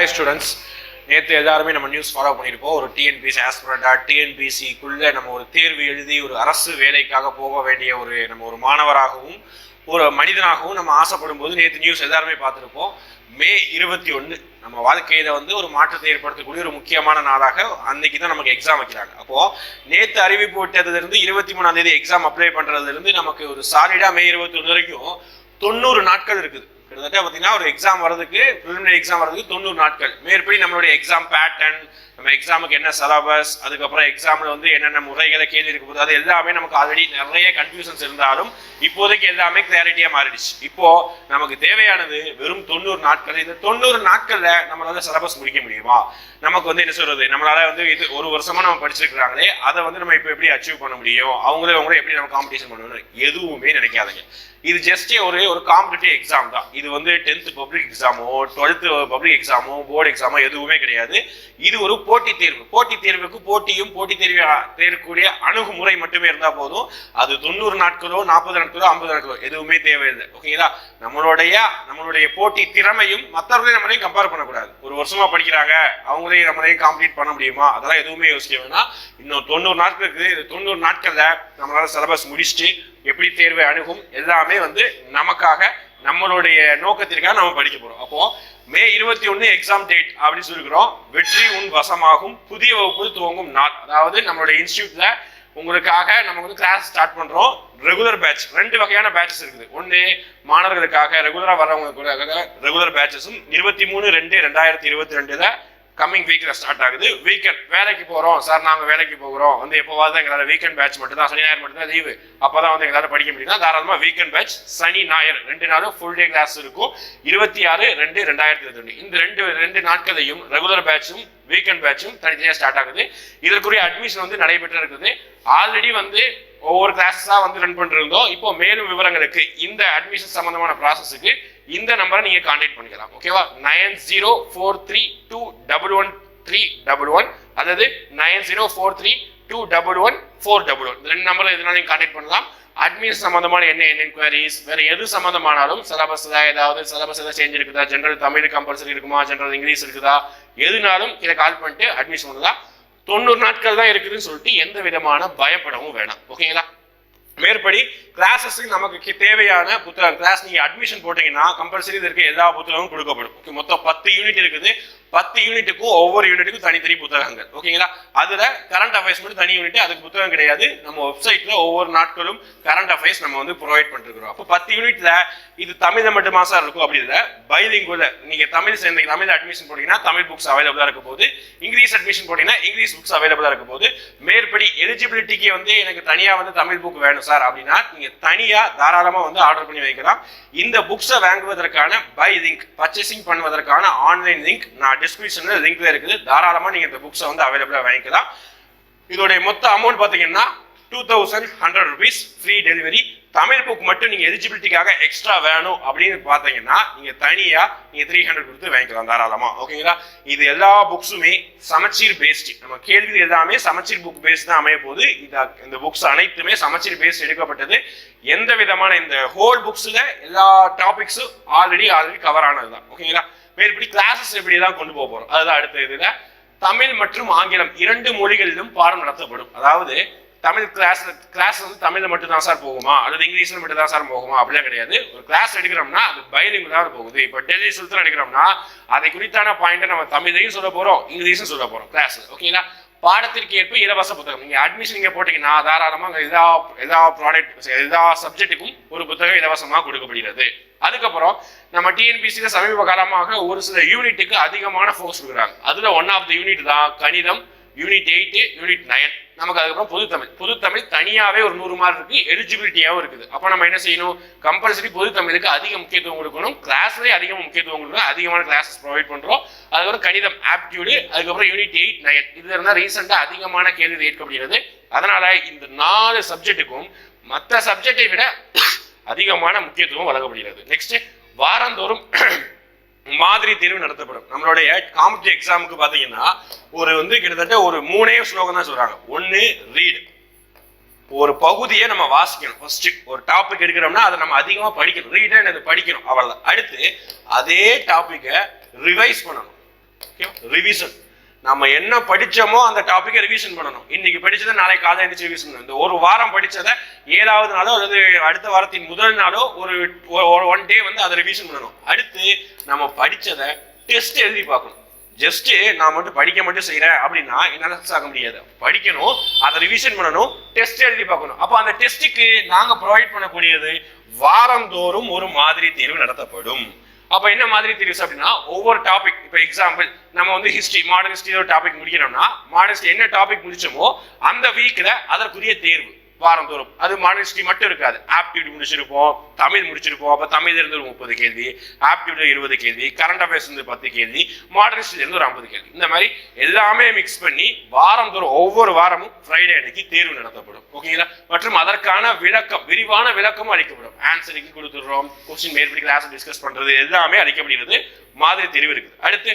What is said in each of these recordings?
Hi students நேற்று எல்லாருமே நம்ம நியூஸ் ஃபாலோ பண்ணியிருப்போம் ஒரு டிஎன்பிசி ஆஸ்பிரண்டா டிஎன்பிசிக்குள்ளே நம்ம ஒரு தேர்வு எழுதி ஒரு அரசு வேலைக்காக போக வேண்டிய ஒரு நம்ம ஒரு மாணவராகவும் ஒரு மனிதனாகவும் நம்ம ஆசைப்படும் போது நேற்று நியூஸ் எல்லாருமே பார்த்துருப்போம். மே இருபத்தி ஒன்று நம்ம வாழ்க்கையில வந்து ஒரு மாற்றத்தை ஏற்படுத்தக்கூடிய ஒரு முக்கியமான நாளாக அன்னைக்கு தான் நமக்கு எக்ஸாம் வைக்கிறாங்க. அப்போ நேற்று அறிவிப்பு விட்டதுலேருந்து இருபத்தி மூணாம் தேதி எக்ஸாம் அப்ளை பண்ணுறதுலேருந்து நமக்கு ஒரு சாலிடாக மே இருபத்தி ஒன்று வரைக்கும் தொண்ணூறு நாட்கள் இருக்குது. கிட்டத்தட்ட பார்த்தீங்கன்னா ஒரு எக்ஸாம் வரதுக்கு ப்ரிலிமினரி எக்ஸாம் வரதுக்கு தொண்ணூறு நாட்கள். மேற்படி நம்மளுடைய எக்ஸாம் பேட்டர்ன் நம்ம எக்ஸாமுக்கு என்ன சிலபஸ் அதுக்கப்புறம் எக்ஸாமில் வந்து என்னென்ன முறைகளை கேள்வி இருக்க போது அது எல்லாமே நமக்கு ஆல்ரெடி நிறைய கன்ஃபியூஷன்ஸ் இருந்தாலும் இப்போதைக்கு எல்லாமே கிளாரிட்டியாக மாறிடுச்சு. இப்போ நமக்கு தேவையானது வெறும் தொண்ணூறு நாட்கள். இந்த தொண்ணூறு நாட்களில் நம்மளால சிலபஸ் முடிக்க முடியுமா? நமக்கு வந்து என்ன சொல்றது? நம்மளால வந்து இது ஒரு வருஷமா நம்ம படிச்சிருக்கிறாங்களே அதை வந்து நம்ம இப்போ எப்படி அச்சீவ் பண்ண முடியும்? அவங்களே அவங்களே எப்படி நம்ம காம்படிஷன் பண்ணணும் எதுவுமே நினைக்காதுங்க. இது ஜஸ்ட் ஒரு ஒரு காம்படிட்டிவ் எக்ஸாம் தான். இது வந்து டென்த்து பப்ளிக் எக்ஸாமோ டுவெல்த்து பப்ளிக் எக்ஸாமோ போர்டு எக்ஸாமோ எதுவுமே கிடையாது. இது ஒரு போட்டி தேர்வு. போட்டி தேர்வுக்கு போட்டியும் போட்டி தேர்வு தேர்வுக்கூடிய அணுகுமுறை மட்டுமே இருந்தால் போதும். அது தொண்ணூறு நாட்களோ நாற்பது நாட்களோ ஐம்பது நாட்களோ எதுவுமே தேவையில்லை. ஓகேங்களா நம்மளுடைய நம்மளுடைய போட்டி திறமையும் மற்றவர்களையும் நம்மளையும் கம்பேர் பண்ணக்கூடாது. ஒரு வருஷமா படிக்கிறாங்க அவங்களையும் நம்மளையும் காம்ப்ளீட் பண்ண முடியுமா? அதெல்லாம் எதுவுமே யோசிக்க வேணாம். இன்னும் தொண்ணூறு நாட்களுக்கு இந்த தொண்ணூறு நாட்களில் நம்மளால சிலபஸ் முடிச்சுட்டு எப்படி தேர்வை அணுகும் எல்லாமே வந்து நமக்காக நம்மளுடைய நோக்கத்திற்காக நம்ம படிக்க போகிறோம் அப்போ மே இருபத்தி ஒன்று எக்ஸாம் டேட் அப்படின்னு சொல்லிக்கிறோம் வெற்றி உன் வசமாகும். புதிய வகுப்பு துவங்கும் நாள். அதாவது நம்மளுடைய இன்ஸ்டியூட்ல உங்களுக்காக நம்ம வந்து கிளாஸ் ஸ்டார்ட் பண்றோம். ரெகுலர் பேட்ச் ரெண்டு வகையான பேட்சஸ் இருக்குது. ஒன்று மாணவர்களுக்காக ரெகுலராக வரவங்களுக்காக ரெகுலர் பேட்சஸும் இருபத்தி மூணு ரெண்டு ரெண்டாயிரத்தி இருபத்தி ரெண்டுல கம்மிங் வீக்கில் ஸ்டார்ட் ஆகுது. வீக்கெண்ட் வேலைக்கு போகிறோம் சார் நாங்கள் வேலைக்கு போகிறோம். வந்து எப்போவாவது எங்களால் வீக்கெண்ட் பேட்ச் மட்டும் தான் சனி ஞாயிறு மட்டும் தான் லீவு அப்பதான் வந்து எங்களால் படிக்க முடியும்னா தாராளமாக வீக்கெண்ட் பேட்ச் சனி ஞாயிறு. ரெண்டு நாளும் ஃபுல் டே கிளாஸ் இருக்கும். இருபத்தி ஆறு ரெண்டு ரெண்டாயிரத்தி இருபத்தி ஒன்று இந்த ரெண்டு ரெண்டு நாட்களையும் ரெகுலர் பேட்சும் வீக்கெண்ட் பேட்சும் தனித்தனியாக ஸ்டார்ட் ஆகுது. இதற்குரிய அட்மிஷன் வந்து நடைபெற்று இருக்குது. ஆல்ரெடி வந்து ஒவ்வொரு கிளாஸஸாக வந்து ரன் பண்ணிருந்தோம் இப்போ மேலும் விவரங்களுக்கு இந்த அட்மிஷன் சம்மந்தமான ப்ராசஸுக்கு இந்த நம்பரை நீங்க கான்டாக்ட் பண்ணிக்கலாம் ஓகேவா nine zero four three two double one three double one அதாவது nine zero four three two double one four double one ரெண்டு நம்பரில் எதுனா நீங்க கான்டாக்ட் பண்ணலாம். அட்மிஷன் சம்பந்தமான என்ன என்ன என்கொயரிஸ் வேற எது சம்பந்தமானாலும் சிலபஸ் தான் ஏதாவது சிலபஸ் ஏதாவது சேஞ்ச் இருக்குதா? ஜென்ரல் தமிழ் கம்பல்சரி இருக்குமா? ஜென்ரல் இங்கிலீஷ் இருக்குதா? எதுனாலும் இதை கால் பண்ணிட்டு அட்மிஷன் பண்ணலாம். தொண்ணூறு நாட்கள் தான் இருக்குதுன்னு சொல்லிட்டு எந்த விதமான பயப்படவும் வேணாம் ஓகேங்களா மேற்படி கிளாஸஸுக்கு நமக்கு தேவையான புத்தகம் கிளாஸ் நீங்க அட்மிஷன் போட்டீங்கன்னா கம்பல்சரி இருக்க எல்லா புத்தகமும் கொடுக்கப்படும். ஓகே மொத்தம் பத்து யூனிட் இருக்குது. பத்து யூனிட்டுக்கும் ஒவ்வொரு யூனிட்டுக்கும் தனித்தனி புத்தகங்கள். ஓகேங்களா அதுல கரண்ட் அஃபேர்ஸ் மட்டும் தனி யூனிட் அதுக்கு புத்தகம் கிடையாது. நம்ம வெப்சைட்ல ஒவ்வொரு நாட்களும் கரண்ட் அஃபேர்ஸ் நம்ம வந்து ப்ரொவைட் பண்ணிருக்கிறோம். அப்போ பத்து யூனிட்ல இது தமிழில் மட்டுமா சார் இருக்கும் அப்படி இல்லை. பைலிங்குல நீங்க தமிழ் சேர்ந்த தமிழ் அட்மிஷன் போட்டீங்கன்னா தமிழ் புக்ஸ் அவைலபிளா இருக்க போது இங்கிலீஷ் அட்மிஷன் போட்டீங்கன்னா இங்கிலீஷ் புக்ஸ் அவைலபிளா இருக்க போது மேற்படி எலிஜிபிலிட்டிக்கு வந்து எனக்கு தனியா வந்து தமிழ் புக் வேணும் சார் அப்படின்னா நீங்க தனியா தாராளமா வந்து ஆர்டர் பண்ணி வைக்கலாம். இந்த புக்ஸை வாங்குவதற்கான பை லிங்க் பர்ச்சேசிங் பண்ணுவதற்கான ஆன்லைன் லிங்க் நான் டிஸ்கிரிப்ஷன்ல லிங்க்ல இருக்குது. தாராளமா நீங்க இந்த புக்ஸை வந்து அவைலபிளா வாங்கிக்கலாம். இதோடைய மொத்த அமௌண்ட் பாத்தீங்கன்னா two thousand hundred rupees free delivery Tamil book மட்டும் நீங்கள் எலிஜிபிலிட்டிக்காக எக்ஸ்ட்ரா வேணும் அப்படின்னு பார்த்தீங்கன்னா நீங்கள் தனியாக நீங்கள் த்ரீ ஹண்ட்ரட் கொடுத்து வாங்கிக்கலாம் தாராளமாக ஓகேங்களா இது எல்லா புக்ஸுமே சமச்சீர் பேஸ்டு நம்ம கேள்வி எல்லாமே சமச்சீர் புக் பேஸ்ட் தான் அமைய போது இந்த இந்த புக்ஸ் அனைத்துமே சமச்சீர் பேஸ்ட் எடுக்கப்பட்டது. எந்த விதமான இந்த ஹோல் புக்ஸில் எல்லா டாபிக்ஸும் ஆல்ரெடி ஆல்ரெடி கவர் ஆனது தான் ஓகேங்களா மேற்படி கிளாஸஸ் எப்படி தான் கொண்டு போக போகிறோம் அதுதான் அடுத்த இதில். தமிழ் மற்றும் ஆங்கிலம் இரண்டு மொழிகளிலும் பாடம் நடத்தப்படும். அதாவது தமிழ் கிளாஸ் கிளாஸ் வந்து தமிழில் மட்டும் தான் சார் போகுமா? அல்லது இங்கிலீஷில் மட்டும் தான் சார் போகுமா? அப்படிலாம் கிடையாது. ஒரு கிளாஸ் எடுக்கிறோம்னா அது பைலிங் தான் போகுது. இப்போ டெல்லி சுல்தான் எடுக்கிறோம்னா அதை குறித்தான பாயிண்ட்டை நம்ம தமிழையும் சொல்ல போகிறோம் இங்கிலீஷும் சொல்ல போகிறோம் கிளாஸ் ஓகேங்களா பாடத்திற்கு ஏற்ப இலவச புத்தகம். நீங்கள் அட்மிஷன் நீங்கள் போட்டீங்கன்னா தாராளமாக எதா எதா ப்ராடக்ட் எதா சப்ஜெக்ட்டுக்கும் ஒரு புத்தகம் இலவசமாக கொடுக்கப்படுகிறது. அதுக்கப்புறம் நம்ம டிஎன்பிசியில் சமீப காலமாக ஒரு சில யூனிட்டுக்கு அதிகமான ஃபோர்ஸ் கொடுக்குறாங்க. அதில் ஒன் ஆஃப் த யூனிட் தான் கணிதம் யூனிட் எயிட் யூனிட் நைன் நமக்கு அதுக்கப்புறம் பொதுத்தமிழ் பொதுத்தமிழ் தனியாகவே ஒரு நூறு மார்க் இருக்குது எலிஜிபிலிட்டியாகவும் இருக்குது. அப்போ நம்ம என்ன செய்யணும்? கம்பல்சரி பொதுத்தமிழுக்கு அதிக முக்கியத்துவம் கொடுக்கணும். கிளாஸ்லேயே அதிக முக்கியத்துவம் கொடுக்கணும். அதிகமான கிளாஸஸ் ப்ரொவைட் பண்ணுறோம் அதுக்கப்புறம் கணிதம் ஆப்டியூடு அதுக்கப்புறம் யூனிட் எயிட் நைன் இது இருந்தால் ரீசெண்டாக அதிகமான கேள்வி ஏற்கப்படுகிறது. அதனால் இந்த நாலு சப்ஜெக்ட்டுக்கும் மற்ற சப்ஜெக்டை விட அதிகமான முக்கியத்துவம் வழங்கப்படுகிறது. நெக்ஸ்ட் வாரந்தோறும் மாதிரி தேர்வு நடத்தப்படும். நம்மளுடைய காம்படிட்டிவ் எக்ஸாமுக்கு பார்த்தீங்கன்னா ஒரு வந்து கிட்டத்தட்ட ஒரு மூணே ஸ்லோகம் தான் சொல்கிறாங்க ஒன்று ரீடு ஒரு பகுதியை நம்ம வாசிக்கணும். ஃபர்ஸ்ட் ஒரு டாபிக் எடுக்கிறோம்னா அதை நம்ம அதிகமாக படிக்கணும். ரீடாக எனக்கு படிக்கணும். அவ்வளோதான் அடுத்து அதே டாப்பிக்கை ரிவைஸ் பண்ணணும். ரிவிஷன் நம்ம என்ன படிச்சோமோ அந்த டாப்பிக்கை ரிவிஷன் பண்ணணும். இன்னைக்கு படிச்சதை நாளைக்கு காலை எழுந்திரிச்சு ரிவிஷன் பண்ணணும். இந்த ஒரு வாரம் படிச்சதை ஏழாவது நாளோ அல்லது அடுத்த வாரத்தின் முதல் நாளோ ஒரு ஒன் டே வந்து அதை ரிவிஷன் பண்ணணும். அடுத்து நம்ம படித்ததை டெஸ்ட் எழுதி பார்க்கணும். ஜஸ்ட்டு நான் மட்டும் படிக்க மட்டும் செய்கிறேன் அப்படின்னா என்னால ஆக முடியாது. படிக்கணும் அதை ரிவிஷன் பண்ணணும் டெஸ்ட் எழுதி பார்க்கணும். அப்போ அந்த டெஸ்ட்டுக்கு நாங்க ப்ரொவைட் பண்ணக்கூடியது வாரந்தோறும் ஒரு மாதிரி தேர்வு நடத்தப்படும். அப்ப என்ன மாதிரி தெரியும் அப்படின்னா ஒவ்வொரு டாபிக் இப்போ எக்ஸாம்பிள் நம்ம வந்து ஹிஸ்ட்ரி மாடர்ன் ஹிஸ்ட்ரி டாபிக் முடிக்கிறோம்னா மாடர்ன் என்ன டாபிக் முடிச்சோமோ அந்த வீக்கில் அதற்குரிய தேர்வு. வாரந்தோறும். அது மாடர்ன் மட்டும் இருக்காது. ஆப்டிடியூட் முடிச்சிருப்போம். தமிழ் முடிச்சிருப்போம். அப்போ தமிழ் இருந்து ஒரு முப்பது கேள்வி ஆப்டிடியூட் இருபது கேள்வி கரண்ட் அஃபேர்ஸ் இருந்து பத்து கேள்வி மாடர்ன் இருந்து ஒரு ஐம்பது கேள்வி. இந்த மாதிரி எல்லாமே மிக்ஸ் பண்ணி வாரந்தோறும் ஒவ்வொரு வாரமும் ஃப்ரைடே அன்னைக்கு தேர்வு நடத்தப்படும். ஓகேங்களா மற்றும் அதற்கான விளக்கம் விரிவான விளக்கமும் அளிக்கப்படும். ஆன்சருக்கு கொடுத்துடுறோம். கொஸ்டின் மேற்படி கிளாஸ் டிஸ்கஸ் பண்றது எல்லாமே அளிக்கப்படுகிறது. மாதிரி தெரிவு இருக்குது. அடுத்து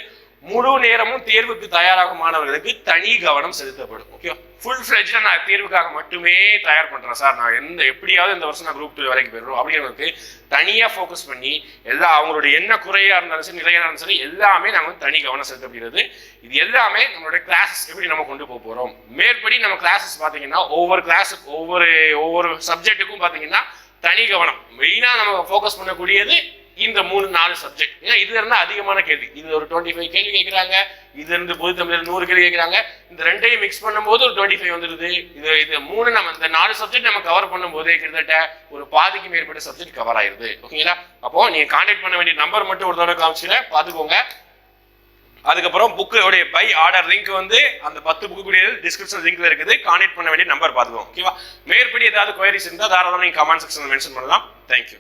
முழு நேரமும் தேர்வுக்கு தயாராகும் மாணவர்களுக்கு தனி கவனம் செலுத்தப்படும். ஓகே ஃபுல் ஃபிளெஜ்ல நான் தேர்வுக்காக மட்டுமே தயார் பண்றேன் சார். நான் எந்த எப்படியாவது இந்த வருஷம் நான் குரூப் டூ வரைக்கும் போயிடுறோம் அப்படிங்கிறதுக்கு தனியாக ஃபோக்கஸ் பண்ணி எல்லா அவங்களுடைய என்ன குறையாக இருந்தாலும் சரி நிறையா இருந்தாலும் சரி எல்லாமே நாங்கள் வந்து தனி கவனம் செலுத்தப்படுகிறது. இது எல்லாமே நம்மளுடைய கிளாஸஸ் எப்படி நம்ம கொண்டு போக போகிறோம் மேற்படி நம்ம கிளாஸஸ் பார்த்தீங்கன்னா ஒவ்வொரு கிளாஸுக்கு ஒவ்வொரு ஒவ்வொரு சப்ஜெக்ட்டுக்கும் பார்த்தீங்கன்னா தனி கவனம். மெயினாக நம்ம ஃபோக்கஸ் பண்ணக்கூடியது இந்த மூணு நாலு சப்ஜெக்ட் ஏன்னா இருந்தால் அதிகமான கேள்வி. இது ஒரு டுவெண்ட்டி ஃபைவ் கேள்வி கேட்குறாங்க இது இருந்து பொது தமிழ்ல நூறு கேள்வி கேட்குறாங்க இந்த ரெண்டையும் மிக்ஸ் பண்ணும்போது ஒரு டுவெண்ட்டி ஃபைவ் வந்துடுது இது இது மூணு நம்ம இந்த நாலு சப்ஜெக்ட் நம்ம கவர் பண்ணும்போதே கிட்டத்தட்ட ஒரு பாதிக்கு மேற்பட்ட சப்ஜெக்ட் கவர் ஆயிருது. ஓகேங்களா அப்போ நீங்கள் கான்டாக்ட் பண்ண வேண்டிய நம்பர் மட்டும் ஒரு தடவை காமிச்சுக்கிறேன் பார்த்துக்கோங்க. அதுக்கப்புறம் புக்கோடைய பை ஆர்டர் லிங்க் வந்து அந்த பத்து புக்கு கூடிய டிஸ்கிரிப்ஷன் லிங்க்ல இருக்குது. கான்டாக்ட் பண்ண வேண்டிய நம்பர் பார்த்துக்கோங்க. ஓகேவா மேற்படி ஏதாவது குயரிஸ் இருந்தால் தாராளமாக நீங்கள் கமெண்ட் செக்ஷனில் மென்ஷன் பண்ணலாம். தேங்க்யூ